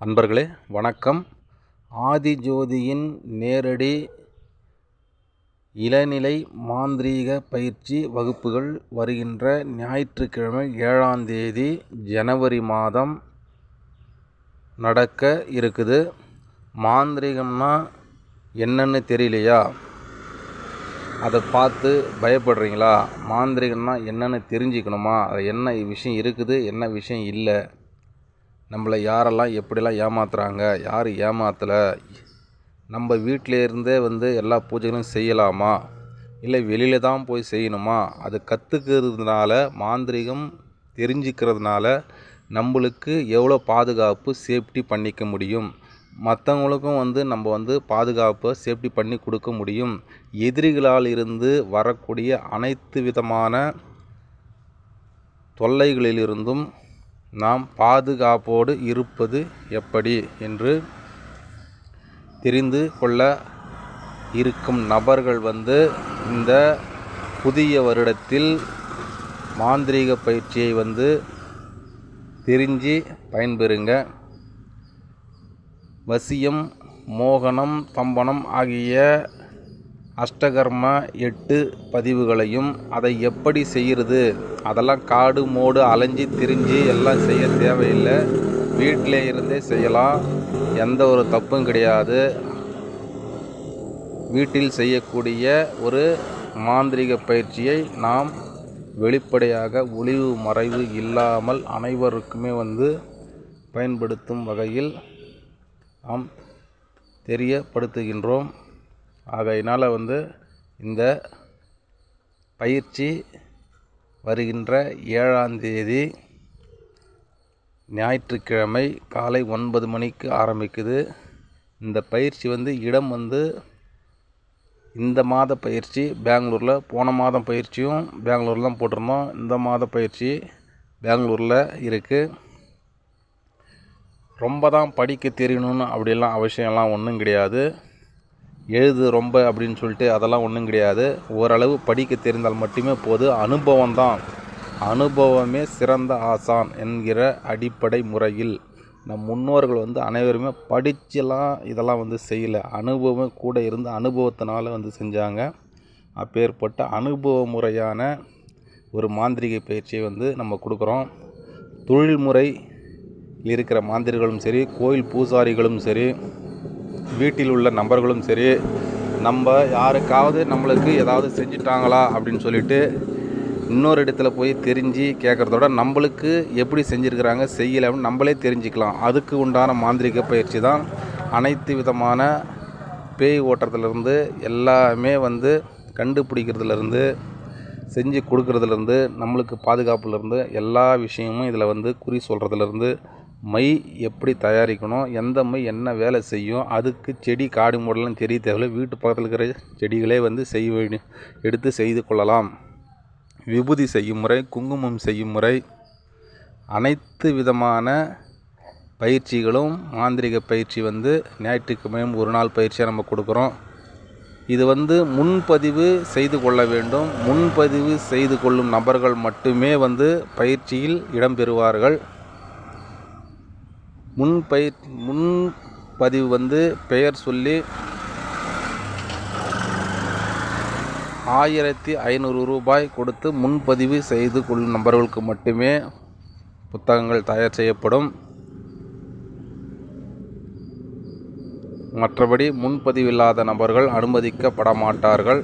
அன்பர்களே வணக்கம். ஆதிஜோதியின் நேரடி இளநிலை மாந்திரீக பயிற்சி வகுப்புகள் வருகின்ற ஞாயிற்றுக்கிழமை ஏழாம் தேதி ஜனவரி மாதம் நடக்க இருக்குது. மாந்திரீகம்னா என்னன்னு தெரியலையா? அதை பார்த்து பயப்படுறீங்களா? மாந்திரிகம்னா என்னென்னு தெரிஞ்சுக்கணுமா? அது என்ன விஷயம் இருக்குது என்ன விஷயம் இல்லை? நம்மளை யாரெல்லாம் எப்படிலாம் ஏமாத்துறாங்க யார் ஏமாத்தலை நம்ம வீட்டிலேருந்தே வந்து எல்லா பூஜைகளும் செய்யலாமா? இல்லை வெளியில் தான் போய் செய்யணுமா? அது கற்றுக்கிறதுனால மாந்திரிகம் தெரிஞ்சுக்கிறதுனால நம்மளுக்கு எவ்வளோ பாதுகாப்பு சேஃப்டி பண்ணிக்க முடியும்? மற்றவங்களுக்கும் வந்து நம்ம வந்து பாதுகாப்பை சேஃப்டி பண்ணி கொடுக்க முடியும். எதிரிகளால் இருந்து வரக்கூடிய அனைத்து விதமான தொல்லைகளிலிருந்தும் நாம் பாதுகாப்போடு இருப்பது எப்படி என்று தெரிந்து கொள்ள இருக்கும் நபர்கள் வந்து இந்த புதிய வருடத்தில் மாந்திரீக பயிற்சியை வந்து தெரிஞ்சு பயன்பெறுங்க. வசியம் மோகனம் தம்பனம் ஆகிய அஷ்டகர்ம எட்டு பதிவுகளையும் அதை எப்படி செய்கிறது? அதெல்லாம் காடு மோடு அலைஞ்சி திரிஞ்சு எல்லாம் செய்ய தேவையில்லை. வீட்டிலே இருந்தே செய்யலாம். எந்த ஒரு தப்பும் கிடையாது. வீட்டில் செய்யக்கூடிய ஒரு மாந்திரிக பயிற்சியை நாம் வெளிப்படையாக ஒளிவு மறைவு இல்லாமல் அனைவருக்குமே வந்து பயன்படுத்தும் வகையில் நாம் தெரியப்படுத்துகின்றோம். ஆகையினால் வந்து இந்த பயிற்சி வருகின்ற ஏழாம் தேதி ஞாயிற்றுக்கிழமை காலை ஒன்பது மணிக்கு ஆரம்பிக்குது. இந்த பயிற்சி வந்து இடம் வந்து இந்த மாத பயிற்சி பெங்களூரில் போன மாதம் பயிற்சியும் பெங்களூரில் தான் போட்டிருந்தோம். இந்த மாத பயிற்சி பெங்களூரில் இருக்குது ரொம்ப தான் படிக்க தெரியணும்னு அப்படிலாம் அவசியம்லாம் ஒன்றும் கிடையாது. எழுது ரொம்ப அப்படின்னு சொல்லிட்டு அதெல்லாம் ஒன்றும் கிடையாது. ஓரளவு படிக்க தெரிந்தால் மட்டுமே போதும் அனுபவம் தான் அனுபவமே சிறந்த ஆசான் என்கிற அடிப்படை முறையில் நம் முன்னோர்கள் வந்து அனைவருமே படிச்செல்லாம் இதெல்லாம் வந்து செய்யலை. அனுபவம் கூட இருந்து அனுபவத்தினால வந்து செஞ்சாங்க. அப்பேற்பட்ட அனுபவ முறையான ஒரு மாந்திரிக பயிற்சியை வந்து நம்ம கொடுக்குறோம். தொழில்முறை இருக்கிற மாந்திரிகளும் சரி கோயில் பூசாரிகளும் சரி வீட்டில் உள்ள நபர்களும் சரி நம்ம யாருக்காவது நம்மளுக்கு ஏதாவது செஞ்சிட்டாங்களா அப்படின்னு சொல்லிட்டு இன்னொரு இடத்துல போய் தெரிஞ்சு கேட்குறதோட நம்மளுக்கு எப்படி செஞ்சுருக்கிறாங்க செய்யலை அப்படின்னு நம்மளே தெரிஞ்சுக்கலாம். அதுக்கு உண்டான மாந்திரிக பயிற்சி தான் அனைத்து விதமான பேய் ஓட்டுறதுலேருந்து எல்லாமே வந்து கண்டுபிடிக்கிறதுலேருந்து செஞ்சு கொடுக்குறதுலேருந்து நம்மளுக்கு பாதுகாப்புலேருந்து எல்லா விஷயமும் இதில் வந்து குறி சொல்கிறதுலேருந்து மை எப்படி தயாரிக்கணும் எந்த மை என்ன வேலை செய்யும் அதுக்கு செடி காடு மூடலாம் தெரிய தேவையில்லை. வீட்டு பக்கத்தில் இருக்கிற செடிகளே வந்து செய்ய வேண்டி எடுத்து செய்து கொள்ளலாம். விபூதி செய்யும் முறை குங்குமம் செய்யும் முறை அனைத்து விதமான பயிற்சிகளும் மாந்திரிக பயிற்சி வந்து ஞாயிற்றுக்கிழமையும் ஒரு நாள் பயிற்சியாக நம்ம கொடுக்குறோம். இது வந்து முன்பதிவு செய்து கொள்ள வேண்டும். முன்பதிவு செய்து கொள்ளும் நபர்கள் மட்டுமே வந்து பயிற்சியில் இடம்பெறுவார்கள் முன் முன்பதிவு வந்து பெயர் சொல்லி ஆயிரத்தி ஐநூறு ரூபாய் கொடுத்து முன்பதிவு செய்து கொள்ளும் நபர்களுக்கு மட்டுமே புத்தகங்கள் தயார் செய்யப்படும். மற்றபடி முன்பதிவில்லாத நபர்கள் அனுமதிக்கப்பட மாட்டார்கள்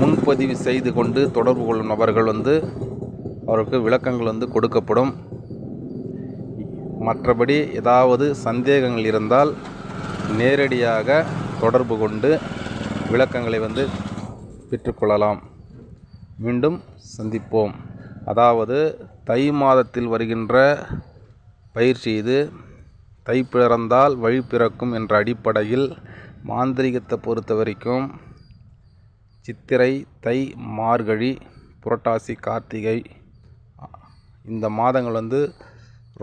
முன்பதிவு செய்து கொண்டு தொடர்பு கொள்ளும் நபர்கள் வந்து அவருக்கு விளக்கங்கள் வந்து கொடுக்கப்படும். மற்றபடி ஏதாவது சந்தேகங்கள் இருந்தால் நேரடியாக தொடர்பு கொண்டு விளக்கங்களை வந்து பெற்றுக்கொள்ளலாம். மீண்டும் சந்திப்போம். அதாவது தை மாதத்தில் வருகின்ற பயிற்சி இது. தை பிறந்தால் வழி பிறக்கும் என்ற அடிப்படையில் மாந்திரிகத்தை பொறுத்த வரைக்கும் சித்திரை தை மார்கழி புரட்டாசி கார்த்திகை இந்த மாதங்கள் வந்து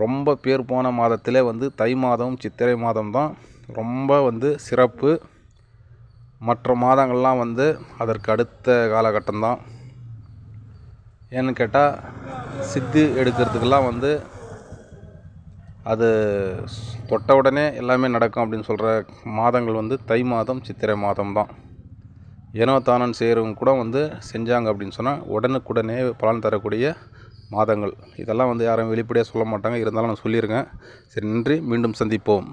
ரொம்ப பேர் போன மாதத்திலே வந்து தை மாதம் சித்திரை மாதம் தான் ரொம்ப வந்து சிறப்பு. மற்ற மாதங்கள்லாம் வந்து அதற்கு அடுத்த காலகட்டம் தான். ஏன்னு கேட்டால் சித்து எடுக்கிறதுக்கெல்லாம் வந்து அது தொட்ட உடனே எல்லாமே நடக்கும் அப்படின்னு சொல்கிற மாதங்கள் வந்து தை மாதம் சித்திரை மாதம் தான். ஏனோ தானன் செய்கிறவங்க கூட வந்து செஞ்சாங்க அப்படின்னு சொன்னால் உடனுக்குடனே பலன் தரக்கூடிய மாதங்கள். இதெல்லாம் வந்து யாரும் வெளிப்படையாக சொல்ல மாட்டாங்க. இருந்தாலும் நான் சொல்லியிருக்கேன் சரி நன்றி. மீண்டும் சந்திப்போம்.